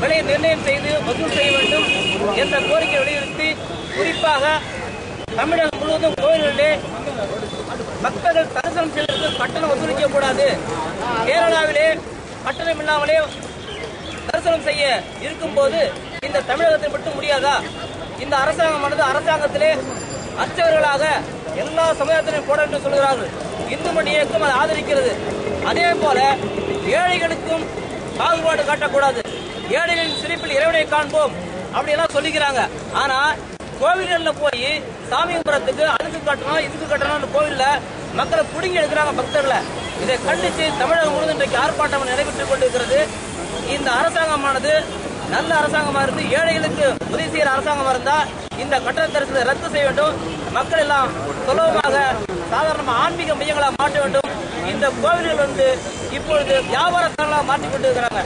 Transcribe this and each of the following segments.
விலை நிர்ணயம் செய்து வசூல் செய்ய வேண்டும் என்ற கோரிக்கை வலியுறுத்தி குறிப்பாக தமிழகம் முழுவதும் கோயில்களிலே பக்தர்கள் தரிசனம் செய்வதற்கு கட்டணம் வசூலிக்க கூடாது கேரளாவிலே கட்டணம் இல்லாமலே தரிசனம் செய்ய இருக்கும்போது இந்த தமிழகத்தில் மட்டும் முடியாதா? இந்த அரசாங்கமானது அரசாங்கத்திலே அர்ச்சகர்களாக எல்லா சமுதாயத்திலும் போட என்று சொல்கிறார்கள். இந்து மணி இயக்கம் அதை ஆதரிக்கிறது. அதே போல ஏழைகளுக்கும் பாகுபாடு காட்டக்கூடாது. ஏழைகளின் சிரிப்பில் இறைவனை காண்போம் அப்படியெல்லாம் சொல்லிக்கிறாங்க. ஆனா கோவில்கள்ல போய் சாமி கும்பிடத்துக்கு அதுக்கு கட்டணும் இதுக்கு கட்டணும்னு கோவில்ல மக்களை புடுங்கி எடுக்கிறாங்க பக்தர்களை. இதை கண்டித்து தமிழகம் முழுவதும் இன்றைக்கு ஆர்ப்பாட்டம் நடைபெற்றுக் கொண்டிருக்கிறது. இந்த அரசாங்கமானது நல்ல அரசாங்கமா இருந்து ஏழைகளுக்கு உதவி செய்யற அரசாங்கமா இருந்தா இந்த கட்டண தரிசனத்தை ரத்து செய்ய வேண்டும். மக்கள் எல்லாம் சுலபமாக சாதாரணமாக ஆன்மீக மையங்களாக மாற்ற வேண்டும். இந்த கோவில்கள் வந்து இப்பொழுது வியாபார தலங்களாக மாற்றிக் கொண்டிருக்கிறாங்க.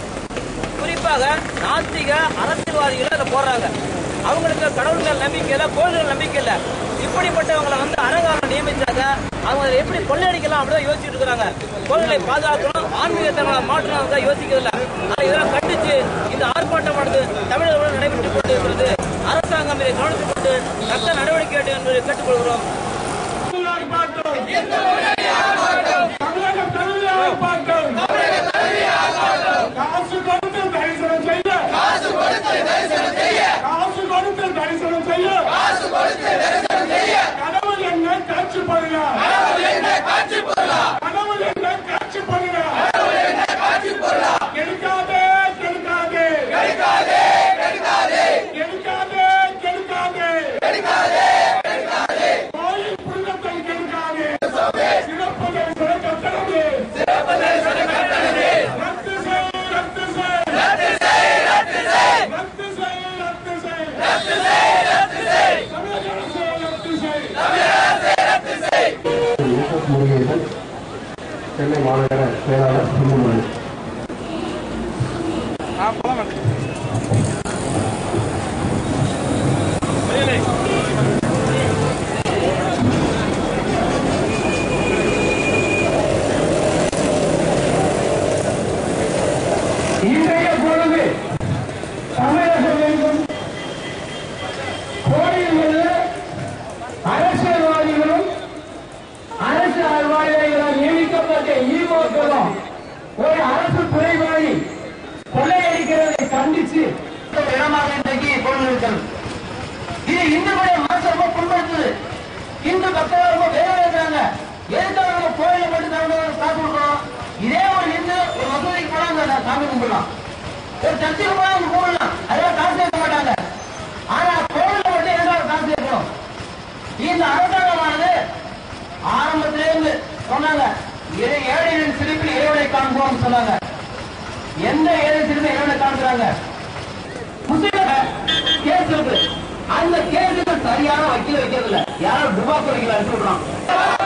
குறிப்பாக நாத்திக அரசியல்வாதிகள் அதை போடுறாங்க. அவங்களுக்கு கடவுள் மேல் நம்பிக்கை இல்லை கோயில்கள் நம்பிக்கை இல்லை. இப்படிப்பட்டவங்களை வந்து அரங்காரம் நியமிச்சாங்க அவங்க எப்படி கொள்ளையடிக்கலாம் அப்படிதான் யோசிச்சுட்டு இருக்கிறாங்க. கோயில்களை பாதுகாக்கணும் ஆன்மீகத்தனங்களை மாற்றணும் தான் யோசிக்கிறதில்ல. ஆனா இதெல்லாம் கண்டிச்சு இந்த ஆர்ப்பாட்டமானது தமிழர்களோடு நடைபெற்றுக் கொண்டிருக்கிறது. அரசாங்கம் இதை கவனித்துக் கொண்டு தக்க நடவடிக்கை வேண்டும் என்பதை கேட்டுக்கொள்கிறோம். ஆர்ப்பாட்டம் சென்னை மாநகர செயலாளர் சுந்தரமணி இன்றைய பொழுது தமிழகம் எங்கும் கோயில்களில் அரசியல்வாதிகளும் அரசு அலுவலர்களால் நியமிக்கப்பட்ட ஈவோக்களும் ஒரு அரசு துறைவாளி கொள்ளையடிக்கிறதை கண்டித்து இடமாக இன்றைக்கு கொண்டிருக்கிறது இது இந்துடைய மனசை ரொம்ப புண்படுத்துது இந்து பக்தர்கள் ரொம்ப வேலை இருக்கிறாங்க எதுக்காக நம்ம கோயில மட்டும் தமிழக காசு கொடுக்கணும் இதே ஒரு இந்து ஒரு மசூதிக்கு போனா அங்க சாமி கும்பிடலாம். ஒரு சர்ச்சுக்கு போனா அவங்க கும்பிடலாம். அதெல்லாம் காசு சேர்க்க மாட்டாங்க. ஆனா கோவில்ல மட்டும் எதுக்காக காசு சேர்க்கணும். இந்த அரசாங்கமானது ஆரம்பத்திலே இருந்து சொன்னாங்க இறை- ஏழைகளின் சிரிப்பில் இறைவனை காண்போம் சொன்னாங்க. எந்த ஏழை சிரிப்பு இறைவனை காண்கிறாங்க? முஸ்லீம் கேஸ் இருக்கு. அந்த கேஸுக்கு சரியான வக்கீல் வைக்கிறது இல்ல யாரும் டுபா வைக்கல சொல்றான்.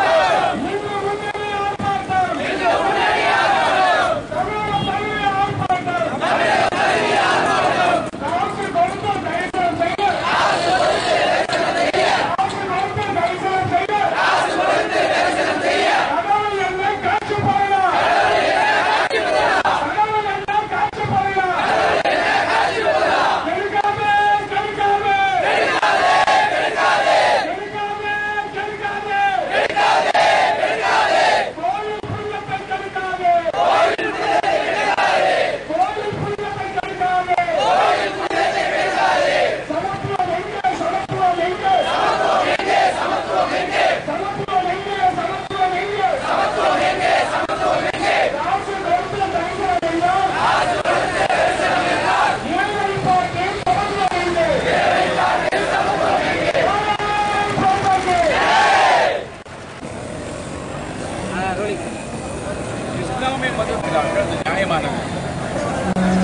விடுறான் இஸ்லாமிய மதத்தினார்கள் அது நியாயமானது.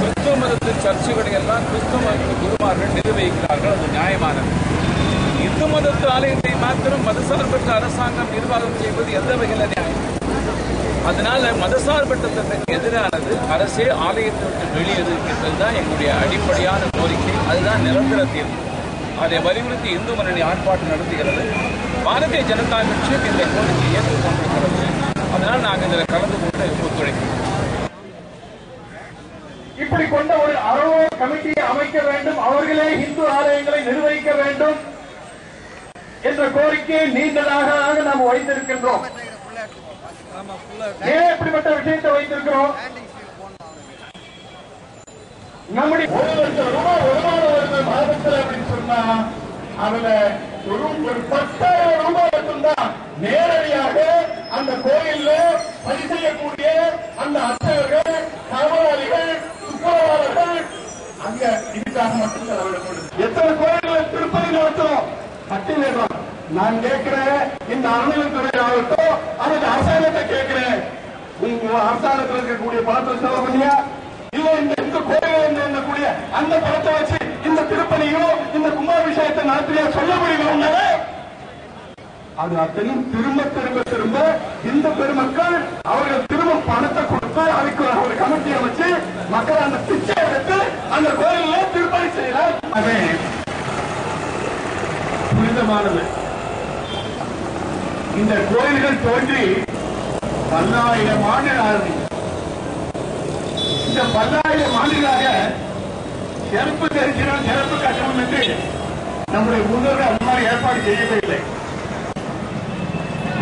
கிறிஸ்துவ மதத்தின் சர்ச்சைகளை எல்லாம் கிறிஸ்துவ மதத்தின் குருமார்கள் நிர்வகிக்கிறார்கள் அது நியாயமானது. இந்து மதத்து ஆலயத்தை மாத்திரம் மதசார்பற்ற அரசாங்கம் நிர்வாகம் செய்வது எந்த வகையில் நியாயம்? அதனால மதசார்பற்றதற்கு எதிரானது அரசே ஆலயத்தை விட்டு வெளியேறு என்பதுதான் எங்களுடைய அடிப்படையான கோரிக்கை. அதுதான் நிரந்தர தீர்வு. அதை வலியுறுத்தி இந்து முன்னணி ஆர்ப்பாட்டம் நடத்துகிறது. பாரதிய ஜனதா கட்சியும் இந்த கோரிக்கையை ஏற்றுக்கொண்டிருக்கிறது. அதனால் நாங்கள் இதில் கலந்து கொண்டு ஒத்துழைக்கிறோம் இப்படி கொண்ட ஒரு அறவோ கமிட்டியை அமைக்க வேண்டும். அவர்களே இந்து ஆலயங்களை நிர்வகிக்க வேண்டும் என்ற கோரிக்கையை நீண்டதாக நாம் வைத்திருக்கின்றோம். ஏன் இப்படிப்பட்ட விஷயத்தை வைத்திருக்கிறோம்? நம்முடைய ஒரு லட்சம் ரூபாய் வருமானம் வருது மாதத்துல அப்படின்னு சொன்னா அதுல ஒரு ஒரு பத்தாயிரம் ரூபாய் மட்டும்தான் நேரடியாக அந்த கோயில்ல பணி செய்யக்கூடிய அந்த அர்ச்சகர்கள் காவலாளிகள் துப்புரவாளர்கள் அங்க இதுக்காக மட்டும் செலவிடப்படுது எத்தனை கோயில்கள் திருப்பதி நடத்துறோம் பட்டியலிடுறோம் நான் கேட்கிறேன் இந்த அறநிலைத்துறை ஆகட்டும் அதுக்கு அரசாங்கத்தை கேட்கிறேன். நீங்க அரசாங்கத்தில் இருக்கக்கூடிய பணத்தை செலவு பண்ணியா? இல்ல இந்த இந்த கோயில் இருக்கக்கூடிய அந்த பணத்தை வச்சு இந்த திருப்பதியும் இந்த கும்பாபிஷேகத்தை நடத்தியா சொல்ல முடியல உங்களை அது அத்தனையும் திரும்ப திரும்ப திரும்ப இந்த பெருமக்கள் அவர்கள் திரும்ப பணத்தை கொடுத்து அதுக்கு ஒரு கமிட்டி அமைச்சு மக்கள் அந்த பிச்சை எடுத்து அந்த கோயில திருப்பணி செய்யலாம். அதே புனிதமானது இந்த கோயில்கள் தோன்றி பல்லாயிரம் ஆண்டுகள் ஆகுது இந்த பல்லாயிரம் ஆண்டுகளாக சிறப்பு தெரிஞ்சிடும் சிறப்பு கட்டணம் என்று நம்முடைய முன்னோர்கள் அந்த மாதிரி ஏற்பாடு செய்யவே இல்லை.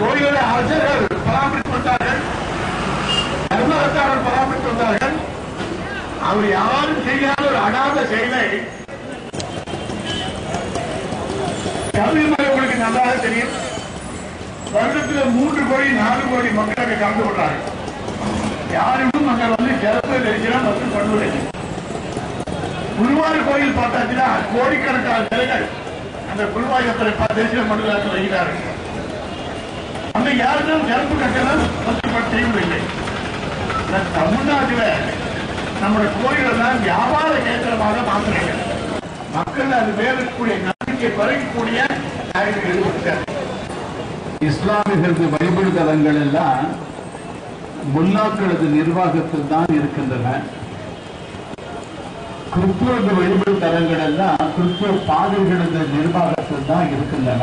கோயிலுடைய அரசர்கள் பராமரித்து வந்தார்கள் தர்மகத்தாரர் பராமரித்து வந்தார்கள் அவர் யாரும் செய்யாத ஒரு அடாத செயலை தமிழ்மொழி உங்களுக்கு நன்றாக தெரியும். வருடத்தில் மூன்று கோடி நாலு கோடி மக்கள் அங்கே கலந்து கொண்டார்கள். யாருக்கும் அங்க வந்து சிறப்பு தரிசனம் வந்து பண்ணுவதில்லை குருவாயூர் கோயில் பார்த்தாச்சுன்னா கோடிக்கணக்கான சிலைகள் அந்த குருவாயூரத்தை தரிசனம் பண்ணுவதற்கு வருகிறார்கள் அங்க யாருக்கும் சிறப்பு கட்டணம் வசூல் செய்வதில்லை இந்த தமிழ்நாட்டில் நம்முடைய கோயிலெல்லாம் வியாபார கேந்திரமாக மாற்றுறாங்க மக்கள் அது மேல நம்பிக்கை குறைக்கக்கூடிய இஸ்லாமியர்களுக்கு வழிபாடு தலங்கள் எல்லாம் முன்னாக்களது நிர்வாகத்தில் தான் இருக்கின்றன. கிறிஸ்துவ வழிபாடு தலங்கள் எல்லாம் கிறிஸ்துவ பாதைகளது நிர்வாகத்தில் தான் இருக்கின்றன.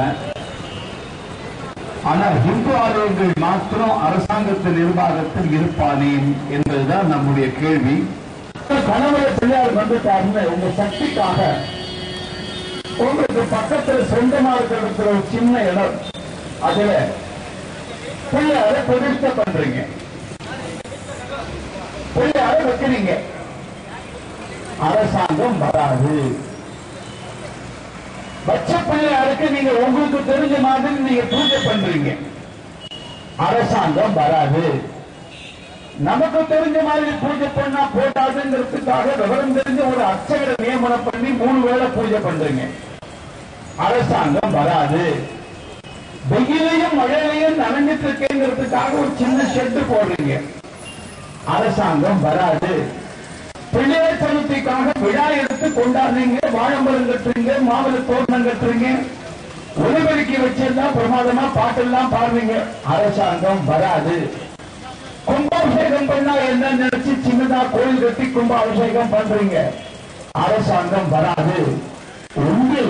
ஆனா இந்து ஆலயங்கள் மாத்திரம் அரசாங்கத்தின் நிர்வாகத்தில் இருப்பானேன் என்பதுதான் நம்முடைய கேள்வி. கணவரை பிள்ளையார் வந்துட்டாருன்னு உங்க சக்திக்காக உங்களுக்கு பக்கத்துல சொந்தமா இருக்கிற ஒரு சின்ன இடம். அதுல பிள்ளையார பிரதிஷ்ட பண்றீங்க. பிள்ளையார வைக்கிறீங்க. அரசாங்கம் வராது. வச்ச பிள்ளையாருக்கு நீங்க உங்களுக்கு தெரிஞ்ச மாதிரி நீங்க பூஜை பண்றீங்க. அரசாங்கம் வராது. நமக்கு தெரிஞ்ச மாதிரி பூஜை பண்ணா போட்டாதுங்கிறதுக்காக விவரம் தெரிஞ்ச ஒரு அர்ச்சகரை நியமனம் பண்ணி மூணு வேளை பூஜை பண்றீங்க. அரசாங்கம் வராது. வெயிலையும் மழையிலையும் நனைஞ்சிட்டு இருக்கேங்கிறதுக்காக ஒரு சின்ன ஷெட்டு போடுறீங்க. அரசாங்கம் வராது. பிள்ளையார் சதுர்த்திக்காக விழா எடுத்து கொண்டாடுறீங்க வாழைமரம் கட்டுறீங்க மாவட்ட தோரணம் கட்டுறீங்க ஒலிபெருக்கி வச்சிருந்தா பிரமாதமா பாட்டெல்லாம் பாடுறீங்க. அரசாங்கம் வராது. கும்பாபிஷேகம் பண்ணா என்ன நினைச்சு சின்னதா கோயில் கட்டி கும்பாபிஷேகம் பண்றீங்க? அரசாங்கம் வராது. உங்கள்